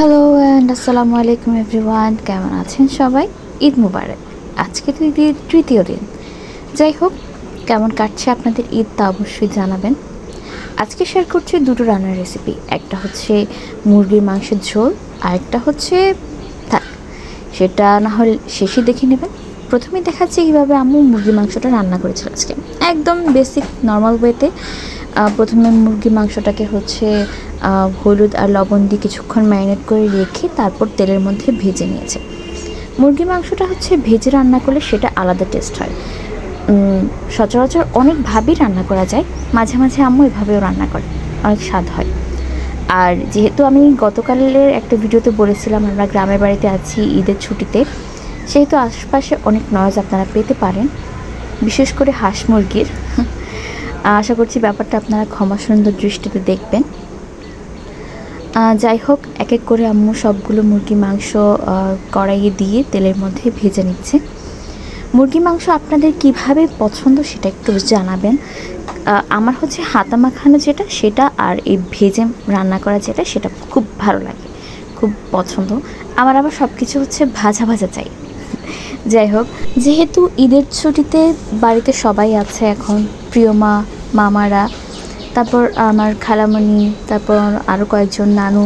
Hello and আসসালামু আলাইকুম everyone কেমন আছেন সবাই? ঈদ মুবারক। আজকে তো ঈদের তৃতীয় দিন। যাই হোক, কেমন কাটছে আপনাদের ঈদ তা অবশ্যই জানাবেন। আজকে শেয়ার করছি দুটো রান্নার রেসিপি একটা হচ্ছে মুরগির মাংসের ঝোল আর একটা হচ্ছে থাক। সেটা না হলে শেষে দেখে নেবেন। প্রথমে দেখাচ্ছি কীভাবে আম্মু মুরগির মাংসটা রান্না করেছিল আজকে। একদম বেসিক নর্মাল ওয়েতে প্রথমে মুরগির মাংসটাকে হচ্ছে হলুদ আর লবণ দিয়ে কিছুক্ষণ ম্যারিনেট করে রেখে তারপর তেলের মধ্যে ভেজে নিয়েছে। মুরগির মাংসটা হচ্ছে ভেজে রান্না করলে সেটা আলাদা টেস্ট হয়। সচরাচর অনেকভাবেই রান্না করা যায়, মাঝে মাঝে আম্মু এভাবেও রান্না করে, অনেক স্বাদ হয়। আর যেহেতু আমি গতকালের একটা ভিডিওতে বলেছিলাম, আমরা গ্রামের বাড়িতে আছি ঈদের ছুটিতে, সেহেতু আশপাশে অনেক নয়েজ আপনারা পেতে পারেন, বিশেষ করে হাঁস মুরগির। আশা করছি ব্যাপারটা আপনারা ক্ষমা সুন্দর দৃষ্টিতে দেখবেন। যাই হোক এক এক করে আম্মু সবগুলো মুরগি, মাংস কড়াইয়ে দিয়ে তেলের মধ্যে ভেজে নিচ্ছে। মুরগি, মাংস আপনাদের কীভাবে পছন্দ সেটা একটু জানাবেন। আমার হচ্ছে হাতা মাখানো যেটা, সেটা আর এই ভেজে রান্না করা যেটা, সেটা খুব ভালো লাগে, খুব পছন্দ। আমার আবার সব কিছু হচ্ছে ভাজা ভাজা চাই। যাই হোক, যেহেতু ঈদের ছুটিতে বাড়িতে সবাই আছে এখন প্রিয় মা মামারা, তারপর আমার খালামণি, তারপর আরও কয়েকজন নানু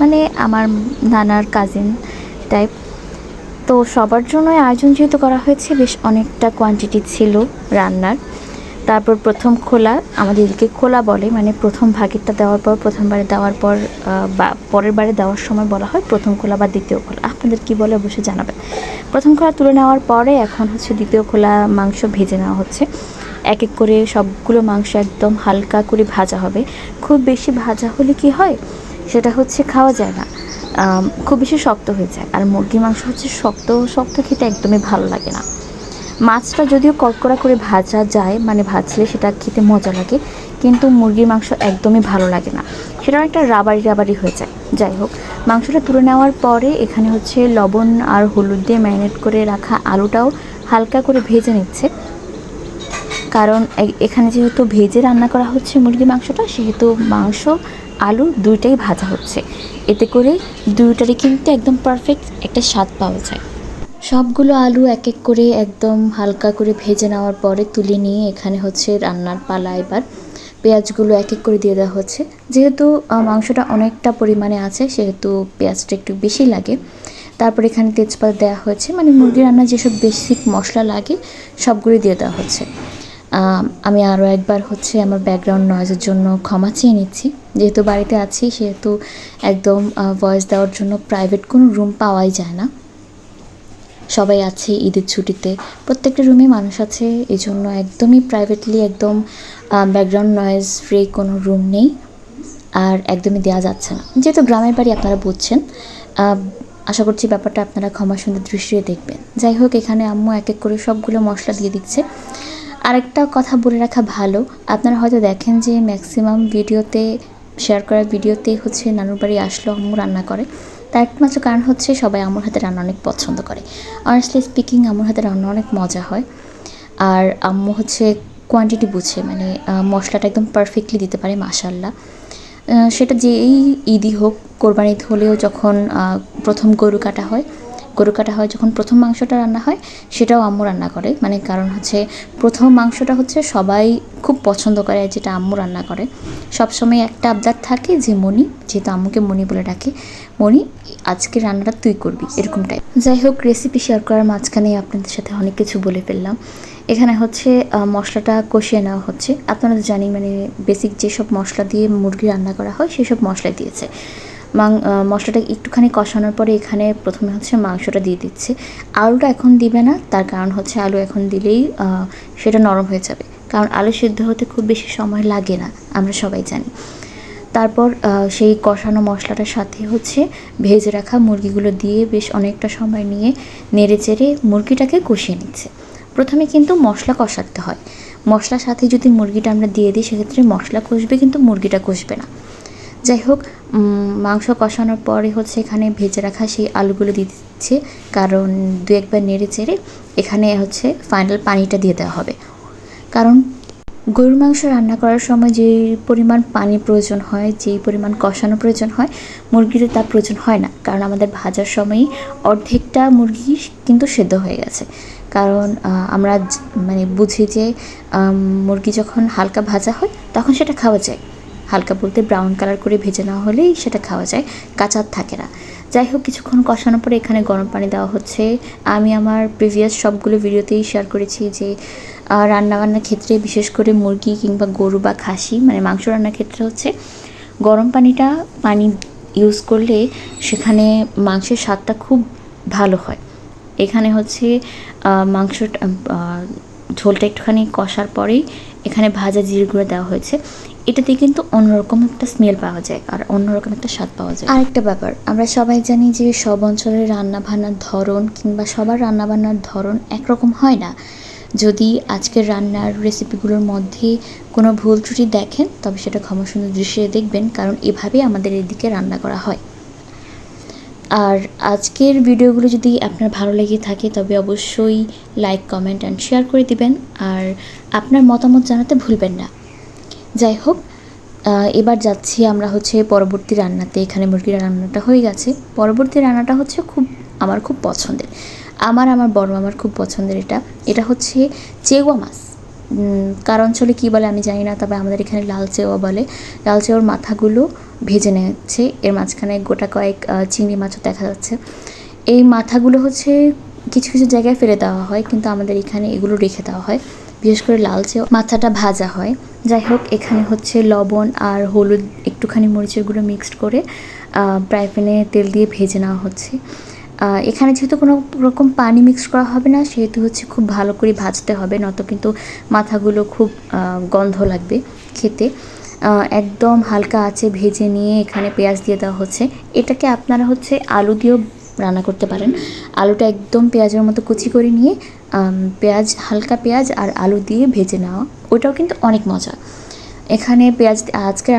মানে আমার নানার কাজিন টাইপ তো সবার জন্য আয়োজন যেহেতু করা হয়েছে, বেশ অনেকটা কোয়ান্টিটি ছিল রান্নার। তারপর প্রথম খোলা, আমাদের এদিকে খোলা বলে মানে প্রথম ভাগেরটা দেওয়ার পর প্রথমবারে দেওয়ার পর বা পরের বারে দেওয়ার সময় বলা হয় প্রথম খোলা বা দ্বিতীয় খোলা। আপনাদের কি বলে অবশ্যই জানাবেন। প্রথম খোলা তুলে নেওয়ার পরে এখন হচ্ছে দ্বিতীয় খোলা মাংস ভেজে নেওয়া হচ্ছে। এক এক করে সবগুলো মাংস একদম হালকা করে ভাজা হবে। খুব বেশি ভাজা হলে কি হয়? সেটা হচ্ছে খাওয়া যায় না। খুব বেশি শক্ত হয়ে যায়। আর মুরগির মাংস হচ্ছে শক্ত শক্ত খেতে একদমই ভালো লাগে না। মাছটা যদিও কড়কড়া করে ভাজা যায় মানে ভাজলে সেটা খেতে মজা লাগে, কিন্তু মুরগির মাংস একদমই ভালো লাগে না। সেটা একটা রাবারি রাবারি হয়ে যায়। যাই হোক, মাংসটা তুলে নেওয়ার পরে এখানে হচ্ছে লবণ আর হলুদ দিয়ে ম্যারিনেট করে রাখা আলুটাও হালকা করে ভেজে নিচ্ছে। কারণ এখানে যেহেতু ভেজে রান্না করা হচ্ছে মুরগির মাংসটা, সেহেতু মাংস, আলু দুইটাই ভাজা হচ্ছে। এতে করে দুইটারই কিন্তু একদম পারফেক্ট একটা স্বাদ পাওয়া যায়। সবগুলো আলু এক এক করে একদম হালকা করে ভেজে নেওয়ার পরে তুলে নিয়ে এখানে হচ্ছে রান্নার পালা এবার। পেঁয়াজগুলো এক এক করে দিয়ে দেওয়া হচ্ছে। যেহেতু মাংসটা অনেকটা পরিমাণে আছে, সেহেতু পেঁয়াজটা একটু বেশি লাগে। তারপর এখানে তেজপাতা দেওয়া হয়েছে। মানে মুরগি রান্নার যেসব বেসিক মশলা লাগে সবগুলো দিয়ে দেওয়া হচ্ছে। আম, আরও একবার হচ্ছে আমার ব্যাকগ্রাউন্ড নয়েজের জন্য ক্ষমা চেয়ে নিচ্ছি। যেহেতু বাড়িতে আছি সেহেতু একদম ভয়েস দেওয়ার জন্য প্রাইভেট কোনো রুম পাওয়াই যায় না। সবাই আছে ঈদের ছুটিতে। প্রত্যেকটা রুমে মানুষ আছে এই জন্য একদমই প্রাইভেটলি একদম ব্যাকগ্রাউন্ড নয়েজ ফ্রি কোনো রুম নেই। আর একদমই দেওয়া যাচ্ছে না। যেহেতু গ্রামের বাড়ি আপনারা বুঝছেন আশা করছি ব্যাপারটা আপনারা ক্ষমা সুন্দর দৃষ্টিতে দেখবেন। যাই হোক এখানে আম্মু এক এক করে সবগুলো মশলা দিয়ে দিচ্ছে। আরেকটা কথা বলে রাখা ভালো। আপনারা হয়তো দেখেন যে ম্যাক্সিমাম ভিডিওতে শেয়ার করা ভিডিওতে হচ্ছে নানুর বাড়ি আসলো, আম্মু রান্না করে। তার একমাত্র কারণ হচ্ছে সবাই আমার হাতে রান্না অনেক পছন্দ করে। অনেস্টলি স্পিকিং আমার হাতে রান্না অনেক মজা হয়। আর আম্মু হচ্ছে কোয়ান্টিটি বুঝে মানে মশলাটা একদম পারফেক্টলি দিতে পারে মাশাল্লাহ সেটা যেই ঈদই হোক, কোরবানি হলেও যখন প্রথম গরু কাটা হয় গরু কাটা হয় যখন প্রথম মাংসটা রান্না হয়, সেটাও আম্মু রান্না করে। মানে কারণ হচ্ছে প্রথম মাংসটা হচ্ছে সবাই খুব পছন্দ করে, যেটা আম্মু রান্না করে। সবসময় একটা আবদার থাকে যে মনি যেহেতু আম্মুকে মনি বলে ডাকে মনি আজকে রান্নাটা তুই করবি। এরকম টাইপ যাই হোক রেসিপি শেয়ার করার মাঝখানে আপনাদের সাথে অনেক কিছু বলে ফেললাম। এখানে হচ্ছে মশলাটা কষিয়ে নেওয়া হচ্ছে। আপনারা তো জানি মানে বেসিক যেসব মশলা দিয়ে মুরগি রান্না করা হয়, সেসব মশলা দিয়েছে। মাং মশলাটা একটুখানি কষানোর পরে এখানে প্রথমে হচ্ছে মাংসটা দিয়ে দিচ্ছে। আলুটা এখন দিবে না, তার কারণ হচ্ছে আলু এখন দিলেই সেটা নরম হয়ে যাবে। কারণ আলু সিদ্ধ হতে খুব বেশি সময় লাগে না, আমরা সবাই জানি। তারপর সেই কষানো মশলাটার সাথে হচ্ছে ভেজে রাখা মুরগিগুলো দিয়ে বেশ অনেকটা সময় নিয়ে নেড়ে চেড়ে মুরগিটাকে কষিয়ে নিচ্ছে। প্রথমে কিন্তু মশলা কষাতে হয়। মশলার সাথে যদি মুরগিটা আমরা দিয়ে দিই, সেক্ষেত্রে মশলা কষবে কিন্তু মুরগিটা কষবে না। যাই হোক মাংস কষানোর পরে হচ্ছে এখানে ভেজে রাখা সেই আলুগুলো দিয়ে দিচ্ছে। কারণ দু একবার নেড়ে চেড়ে এখানে হচ্ছে ফাইনাল পানিটা দিয়ে দেওয়া হবে। কারণ গরুর মাংস রান্না করার সময় যে পরিমাণ পানি প্রয়োজন হয় যেই পরিমাণ কষানো প্রয়োজন হয় মুরগিতে তা প্রয়োজন হয় না। কারণ আমাদের ভাজার সময়ই অর্ধেকটা মুরগি কিন্তু সেদ্ধ হয়ে গেছে। কারণ আমরা মানে বুঝি যে মুরগি যখন হালকা ভাজা হয়, তখন সেটা খাওয়া যায়। হালকা বলতে ব্রাউন কালার করে ভেজে নেওয়া হলেই সেটা খাওয়া যায়, কাঁচা থাকে না। যাই হোক কিছুক্ষণ কষানোর পরে এখানে গরম পানি দেওয়া হচ্ছে। আমি আমার প্রিভিয়াস সবগুলো ভিডিওতেই শেয়ার করেছি যে রান্নাবান্নার ক্ষেত্রে বিশেষ করে মুরগি কিংবা গরু বা খাসি মানে মাংস রান্নার ক্ষেত্রে হচ্ছে গরম পানিটা পানি ইউজ করলে সেখানে মাংসের স্বাদটা খুব ভালো হয়। এখানে হচ্ছে মাংসটা ঝোলটা একটুখানি কষার পরেই এখানে ভাজা জিরে দেওয়া হয়েছে। এটাতে কিন্তু অন্যরকম একটা স্মেল পাওয়া যায় আর অন্যরকম একটা স্বাদ পাওয়া যায়। আরেকটা ব্যাপার, আমরা সবাই জানি যে সব অঞ্চলের রান্না বান্নার ধরন কিংবা সবার রান্না বান্নার ধরন একরকম হয় না। যদি আজকের রান্নার রেসিপিগুলোর মধ্যে কোনো ভুল ত্রুটি দেখেন, তবে সেটা ক্ষমাসুন্দর দৃশ্যে দেখবেন, কারণ এভাবেই আমাদের এদিকে রান্না করা হয়। আর আজকের ভিডিওগুলো যদি আপনার ভালো লেগে থাকে, তবে অবশ্যই লাইক কমেন্ট অ্যান্ড শেয়ার করে দিবেন। আর আপনার মতামত জানাতে ভুলবেন না। যাই হোক এবার যাচ্ছি আমরা হচ্ছে পরবর্তী রান্নাতে। এখানে মুরগির রান্নাটা হয়ে গেছে। পরবর্তী রান্নাটা হচ্ছে খুব, আমার খুব পছন্দের। আমার আমার বড় আমার খুব পছন্দের এটা। এটা হচ্ছে চেওয়া মাছ। কার অঞ্চলে কী বলে আমি জানি না, তবে আমাদের এখানে লাল চেওয়া বলে। লাল চেওয়ার মাথাগুলো ভেজে নিচ্ছে। এর মাঝখানে গোটা কয়েক চিংড়ি মাছও দেখা যাচ্ছে। এই মাথাগুলো হচ্ছে কিছু কিছু জায়গায় ফেলে দেওয়া হয়, কিন্তু আমাদের এখানে এগুলো রেখে দেওয়া হয়। বিশেষ করে লালচে মাথাটা ভাজা হয়। যাই হোক, এখানে হচ্ছে লবণ আর হলুদ, একটুখানি মরিচের গুঁড়ো মিক্সড করে ফ্রাই প্যানে তেল দিয়ে ভেজে নেওয়া হচ্ছে। এখানে যেহেতু কোনো রকম পানি মিক্স করা হবে না, সেহেতু হচ্ছে খুব ভালো করে ভাজতে হবে, নয়তো কিন্তু মাথাগুলো খুব গন্ধ লাগবে খেতে। একদম হালকা আছে ভেজে নিয়ে এখানে পেঁয়াজ দিয়ে দেওয়া হচ্ছে। এটাকে আপনারা হচ্ছে আলু দিয়েও রান্না করতে পারেন। আলুটা একদম পেঁয়াজের মতো কুচি করে নিয়ে পেঁয়াজ, হালকা পেঁয়াজ আর আলু দিয়ে ভেজে নেওয়া। ওটাও কিন্তু অনেক মজা। এখানে পেঁয়াজ, আজকে